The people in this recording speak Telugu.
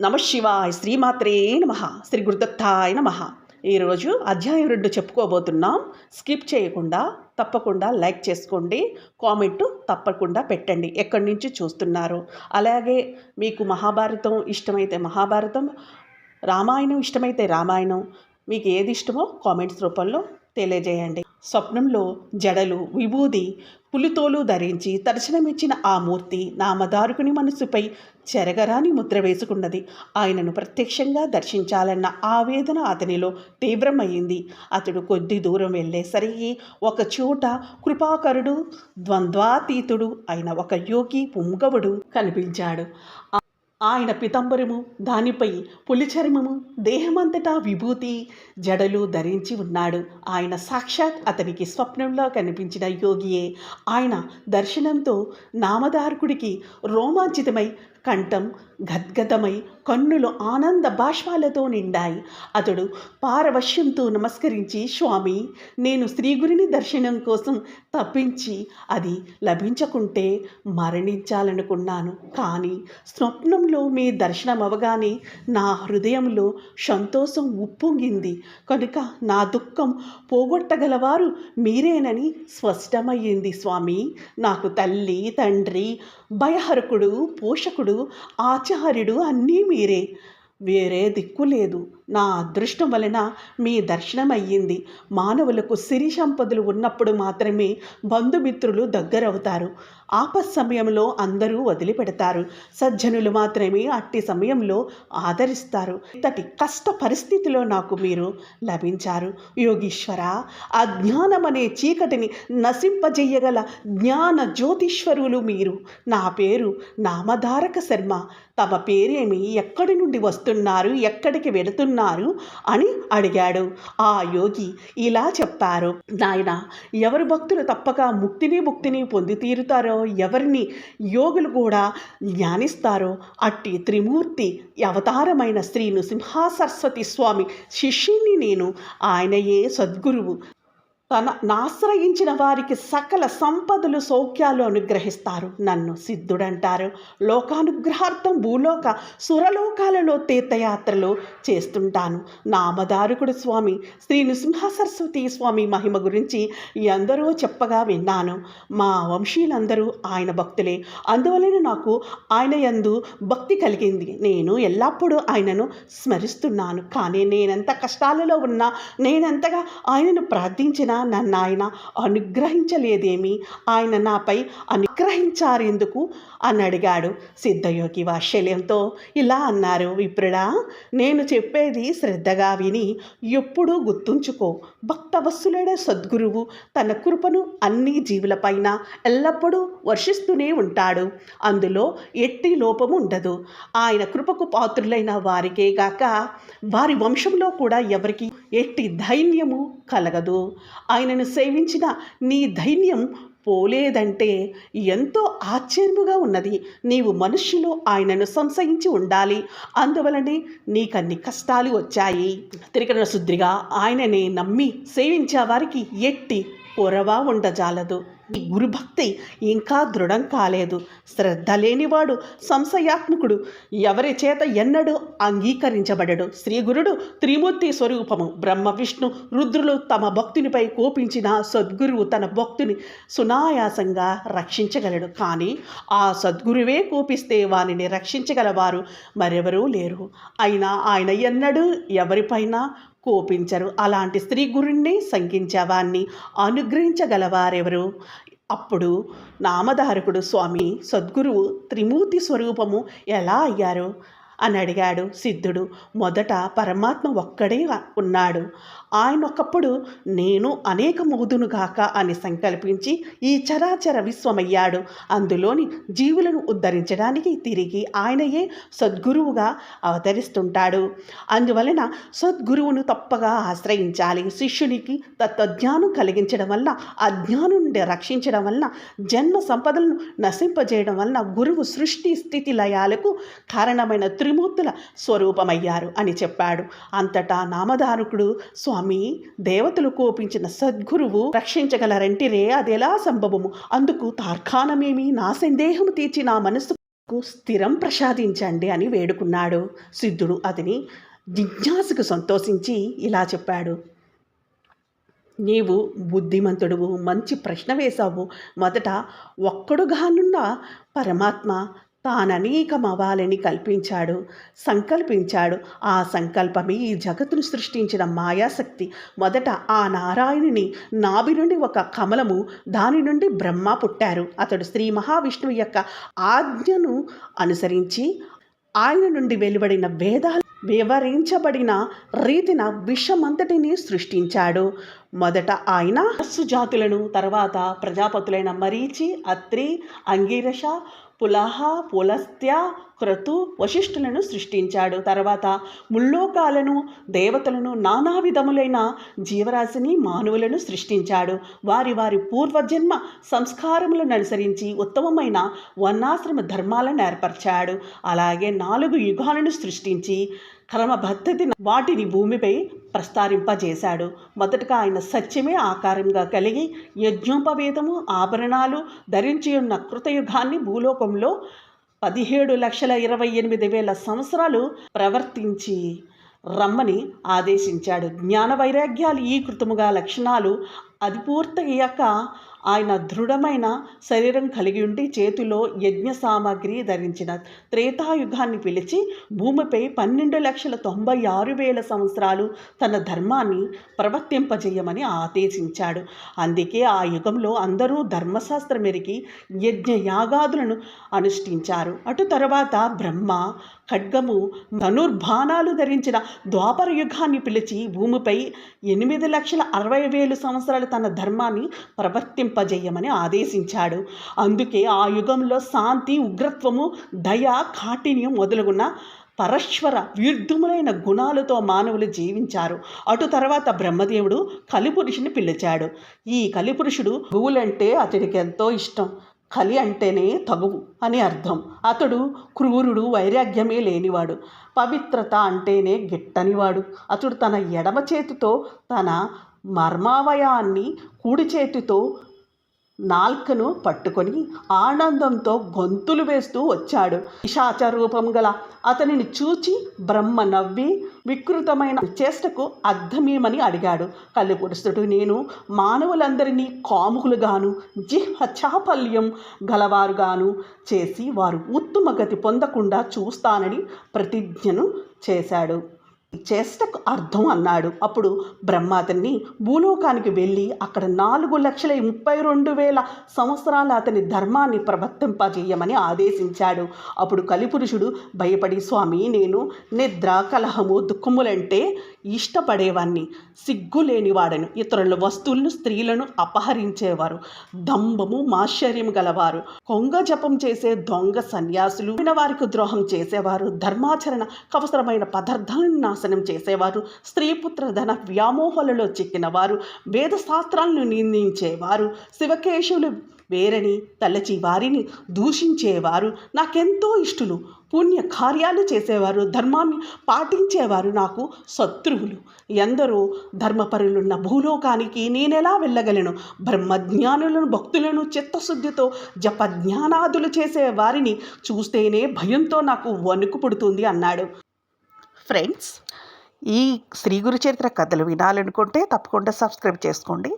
నమశివాయ శ్రీమాత్రే నమ. శ్రీ గురుదత్తాయ నమ. ఈరోజు అధ్యాయం రెండు చెప్పుకోబోతున్నాం. స్కిప్ చేయకుండా తప్పకుండా లైక్ చేసుకోండి. కామెంట్ తప్పకుండా పెట్టండి. ఎక్కడి నుంచి చూస్తున్నారు? అలాగే మీకు మహాభారతం ఇష్టమైతే మహాభారతం రామాయణం ఇష్టమైతే రామాయణం మీకు ఏది ఇష్టమో కామెంట్స్ రూపంలో తెలియజేయండి. స్వప్నంలో జడలు విభూది పులితోలు ధరించి దర్శనమిచ్చిన ఆ మూర్తి నామదారుకుని మనసుపై చెరగరాని ముద్ర వేసుకున్నది. ఆయనను ప్రత్యక్షంగా దర్శించాలన్న ఆవేదన అతనిలో తీవ్రమయ్యింది. అతడు కొద్ది దూరం వెళ్ళేసరికి ఒక చోట కృపాకరుడు ద్వంద్వాతీతుడు అయిన ఒక యోగి పుంగవుడు కనిపించాడు. ఆయన పితంబరము దానిపై పులిచర్మము దేహమంతటా విభూతి జడలు ధరించి ఉన్నాడు. ఆయన సాక్షాత్ అతనికి స్వప్నంలో కనిపించిన యోగియే. ఆయన దర్శనంతో నామధారకుడికి రోమాంచితమై కంఠం గద్గదమై కన్నులు ఆనంద బాష్పాలతో నిండాయి. అతడు పారవశ్యంతో నమస్కరించి స్వామి నేను శ్రీగురిని దర్శనం కోసం తప్పించి అది లభించకుంటే మరణించాలనుకున్నాను. కానీ స్వప్నంలో మీ దర్శనం అవగానే నా హృదయంలో సంతోషం ఉప్పొంగింది. కనుక నా దుఃఖం పోగొట్టగలవారు మీరేనని స్పష్టమయ్యింది స్వామి. నాకు తల్లి తండ్రి భయహరకుడు పోషకుడు ఆచార్యుడు అన్నీ మీరే. వేరే దిక్కు లేదు. నా అదృష్టం వలన మీ దర్శనం అయ్యింది మానవులకు సిరి సంపదలు ఉన్నప్పుడు మాత్రమే బంధుమిత్రులు దగ్గరవుతారు. ఆపత్ సమయంలో అందరూ వదిలిపెడతారు. సజ్జనులు మాత్రమే అట్టి సమయంలో ఆదరిస్తారు. ఇంతటి కష్ట పరిస్థితిలో నాకు మీరు లభించారు. యోగీశ్వర అజ్ఞానం అనే చీకటిని నశింపజేయగల జ్ఞాన జ్యోతిశ్వరులు మీరు. నా పేరు నామధారక శర్మ. తమ పేరేమి ఎక్కడి నుండి వస్తున్నారు ఎక్కడికి వెళుతున్నారు అని అడిగాడు. ఆ యోగి ఇలా చెప్పారు నాయన ఎవరు భక్తులు తప్పక ముక్తిని ముక్తిని పొంది తీరుతారో ఎవరిని యోగులు కూడా ధ్యానిస్తారో అట్టి త్రిమూర్తి అవతారమైన శ్రీ నృసింహ స్వామి శిష్యుని నేను ఆయనయే సద్గురువు. తన నాశ్రయించిన వారికి సకల సంపదలు సౌఖ్యాలు అనుగ్రహిస్తారు. నన్ను సిద్ధుడంటారు. లోకానుగ్రహార్థం భూలోక సురలోకాలలో తీర్థయాత్రలు చేస్తుంటాను. నామదారుకుడు స్వామి శ్రీ నృసింహ సరస్వతి స్వామి మహిమ గురించి ఎందరో చెప్పగా విన్నాను. మా వంశీయులందరూ ఆయన భక్తులే. అందువలన నాకు ఆయన యందు భక్తి కలిగింది. నేను ఎల్లప్పుడూ ఆయనను స్మరిస్తున్నాను. కానీ నేనెంత కష్టాలలో ఉన్నా నేనెంతగా ఆయనను ప్రార్థించిన నన్ను ఆయన అనుగ్రహించలేదేమి? ఆయన నాపై అనుగ్రహించారెందుకు? అని అడిగాడు సిద్ధయోగి వాత్సల్యంతో. ఇలా అన్నారు విప్రుడా నేను చెప్పేది శ్రద్ధగా విని ఎప్పుడూ గుర్తుంచుకో. భక్తవత్సులైన సద్గురువు తన కృపను అన్ని జీవులపైన ఎల్లప్పుడూ వర్షిస్తూనే ఉంటాడు. అందులో ఎట్టి లోపము ఉండదు. ఆయన కృపకు పాత్రులైన వారికే గాక వారి వంశంలో కూడా ఎవరికి ఎట్టి ధైర్యము కలగదు. ఆయనను సేవించిన నీ ధైర్యం పోలేదంటే ఎంతో ఆశ్చర్యముగా ఉన్నది. నీవు మనుష్యులు ఆయనను సంశయించి ఉండాలి. అందువలనే నీకన్ని కష్టాలు వచ్చాయి. త్రికరణ శుద్ధిగా ఆయననే నమ్మి సేవించే వారికి ఎట్టి పొరవా ఉండజాలదు. ఈ గురుభక్తి ఇంకా దృఢం కాలేదు. శ్రద్ధ లేనివాడు సంశయాత్మకుడు. ఎవరి చేత ఎన్నడూ అంగీకరించబడడు. శ్రీ గురుడు త్రిమూర్తి స్వరూపము. బ్రహ్మ విష్ణు రుద్రులు తమ భక్తునిపై కోపించిన సద్గురువు తన భక్తుని సునాయాసంగా రక్షించగలడు. కానీ ఆ సద్గురువే కోపిస్తే వానిని రక్షించగలవారు మరెవరూ లేరు. అయినా ఆయన ఎన్నడూ ఎవరిపైనా కోపించరు. అలాంటి స్త్రీ గురుణ్ణి శంకించేవాన్ని అనుగ్రహించగలవారెవరు? అప్పుడు నామధారకుడు స్వామి సద్గురువు త్రిమూర్తి స్వరూపము ఎలా అయ్యారు? అని అడిగాడు సిద్ధుడు. మొదట పరమాత్మ ఒక్కడే ఉన్నాడు. ఆయన ఒకప్పుడు నేను అనేక మోదునుగాక అని సంకల్పించి ఈ చరాచర విశ్వమయ్యాడు. అందులోని జీవులను ఉద్ధరించడానికి తిరిగి ఆయనయే సద్గురువుగా అవతరిస్తుంటాడు. అందువలన సద్గురువును తప్పగా ఆశ్రయించాలి. శిష్యునికి తత్వజ్ఞానం కలిగించడం వల్ల అజ్ఞానం నుండి రక్షించడం వలన జన్మ సంపదలను నశింపజేయడం వలన గురువు సృష్టి స్థితి లయాలకు కారణమైన త్రిమూర్తుల స్వరూపమయ్యారు అని చెప్పాడు. అంతటా నామధారకుడు స్వామి దేవతలు కోపించిన సద్గురువు రక్షించగలరంటిరే అదెలా సంభవము? అందుకు తార్కాణమేమి నా సందేహము తీర్చి నా మనసుకు స్థిరం ప్రసాదించండి అని వేడుకున్నాడు. సిద్ధుడు అతని జిజ్ఞాసుకు సంతోషించి ఇలా చెప్పాడు. నీవు బుద్ధిమంతుడువు మంచి ప్రశ్న వేశావు. మొదట ఒక్కడుగానున్న పరమాత్మ తాననేకమవ్వాలని కల్పించాడు సంకల్పించాడు. ఆ సంకల్పమే ఈ జగత్తును సృష్టించిన మాయాశక్తి. మొదట ఆ నారాయణుని నాభి నుండి ఒక కమలము దాని నుండి బ్రహ్మ పుట్టారు. అతడు శ్రీ మహావిష్ణువు యొక్క ఆజ్ఞను అనుసరించి ఆయన నుండి వెలువడిన వేదాలు వివరించబడిన రీతిన విషమంతటిని సృష్టించాడు. మొదట ఆయన జాతులను తర్వాత ప్రజాపతులైన మరీచి అత్రి అంగీరష పులహ పులస్త్య క్రతు వశిష్ఠులను సృష్టించాడు. తర్వాత ముల్లోకాలను దేవతలను నానా విధములైన జీవరాశిని మానవులను సృష్టించాడు. వారి వారి పూర్వజన్మ సంస్కారములను అనుసరించి ఉత్తమమైన వర్ణాశ్రమ ధర్మాలను ఏర్పరిచాడు. అలాగే నాలుగు యుగాలను సృష్టించి క్రమబద్ధతి వాటిని భూమిపై ప్రస్తారింపజేశాడు మొదటగా ఆయన సత్యమే ఆకారంగా కలిగి యజ్ఞోపవేదము ఆభరణాలు ధరించి ఉన్న కృతయుగాన్ని భూలోకంలో పదిహేడు లక్షల ఇరవై ఎనిమిది వేల సంవత్సరాలు ప్రవర్తించి రమ్మని ఆదేశించాడు. జ్ఞాన వైరాగ్యాలు ఈ కృతముగా లక్షణాలు అది పూర్తయ్యాక ఆయన దృఢమైన శరీరం కలిగి ఉండి చేతిలో యజ్ఞ సామాగ్రి ధరించిన త్రేతాయుగాన్ని పిలిచి భూమిపై పన్నెండు లక్షల తొంభై ఆరు వేల సంవత్సరాలు తన ధర్మాన్ని ప్రవర్తింపజేయమని ఆదేశించాడు. అందుకే ఆ యుగంలో అందరూ ధర్మశాస్త్రం మెరిగి యజ్ఞ యాగాదులను అనుష్ఠించారు. అటు తర్వాత బ్రహ్మ ఖడ్గము ధనుర్బాణాలు ధరించిన ద్వాపర యుగాన్ని పిలిచి భూమిపై ఎనిమిది లక్షల అరవై వేలు సంవత్సరాలు తన ధర్మాన్ని ప్రవర్తింపజేయమని ఆదేశించాడు. అందుకే ఆ యుగంలో శాంతి ఉగ్రత్వము దయ కాఠిన్యం మొదలుగున్న పరశ్వర విరుద్ధములైన గుణాలతో మానవులు జీవించారు. అటు తర్వాత బ్రహ్మదేవుడు కలిపురుషుని పిలిచాడు. ఈ కలిపురుషుడు గువులంటే అతడికి ఎంతో ఇష్టం. కలి అంటేనే తగువు అని అర్థం. అతడు క్రూరుడు వైరాగ్యమే లేనివాడు. పవిత్రత అంటేనే గిట్టనివాడు. అతడు తన ఎడమ చేతితో తన మర్మావయాన్ని కుడి చేతితో నాల్కను పట్టుకొని ఆనందంతో గొంతులు వేస్తూ వచ్చాడు. పిశాచ రూపం గల అతనిని చూచి బ్రహ్మ నవ్వి వికృతమైన చేష్టకు అర్థమేమని అడిగాడు. కళ్ళుపురుషుడు నేను మానవులందరినీ కాముకులుగాను జిహ్వ చాపల్యం గలవారుగాను చేసి వారు ఉత్తమగతి పొందకుండా చూస్తానని ప్రతిజ్ఞను చేశాడు. చేష్టకు అర్థం అన్నాడు. అప్పుడు బ్రహ్మ అతన్ని భూలోకానికి వెళ్ళి అక్కడ నాలుగు లక్షల ముప్పై రెండు వేల సంవత్సరాల అతని ధర్మాన్ని ప్రవర్తింపజేయమని ఆదేశించాడు. అప్పుడు కలిపురుషుడు భయపడి స్వామి నేను నిద్ర కలహము దుఃఖములంటే ఇష్టపడేవాణ్ణి సిగ్గు లేనివాడను ఇతరుల వస్తువులను స్త్రీలను అపహరించేవారు. దంభము మాశ్చర్యం గలవారు. కొంగ జపం చేసే దొంగ సన్యాసులు వారికి ద్రోహం చేసేవారు. ధర్మాచరణ అవసరమైన పదార్థాలను నాశనం చేసేవారు. స్త్రీపుత్ర ధన వ్యామోహాలలో చిక్కినవారు. వేదశాస్త్రాలను నిందించేవారు. శివకేశవులు వేరని తలచి వారిని దూషించేవారు నాకెంతో ఇష్టలు. పుణ్య కార్యాలు చేసేవారు ధర్మాన్ని పాటించేవారు నాకు శత్రువులు. ఎందరో ధర్మపరులున్న భూలోకానికి నేనెలా వెళ్ళగలను? బ్రహ్మజ్ఞానులను భక్తులను చిత్తశుద్ధితో జప జ్ఞానాదులు చేసే వారిని చూస్తేనే భయంతో నాకు వణుకు పుడుతుంది అన్నాడు. ఫ్రెండ్స్ ఈ శ్రీ గురు చరిత్ర కథలు వినాలనుకుంటే తప్పకుండా సబ్స్క్రైబ్ చేసుకోండి.